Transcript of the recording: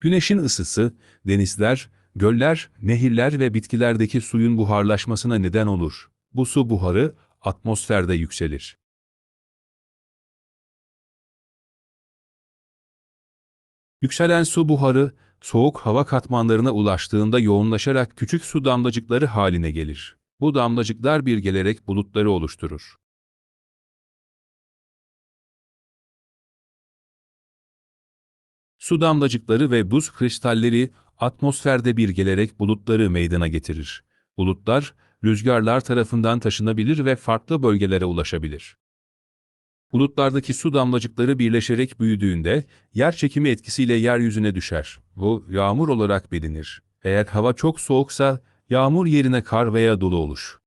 Güneşin ısısı, denizler, göller, nehirler ve bitkilerdeki suyun buharlaşmasına neden olur. Bu su buharı atmosferde yükselir. Yükselen su buharı, soğuk hava katmanlarına ulaştığında yoğunlaşarak küçük su damlacıkları haline gelir. Bu damlacıklar bir gelerek bulutları oluşturur. Su damlacıkları ve buz kristalleri atmosferde bir gelerek bulutları meydana getirir. Bulutlar, rüzgarlar tarafından taşınabilir ve farklı bölgelere ulaşabilir. Bulutlardaki su damlacıkları birleşerek büyüdüğünde, yer çekimi etkisiyle yeryüzüne düşer. Bu, yağmur olarak bilinir. Eğer hava çok soğuksa, yağmur yerine kar veya dolu olur.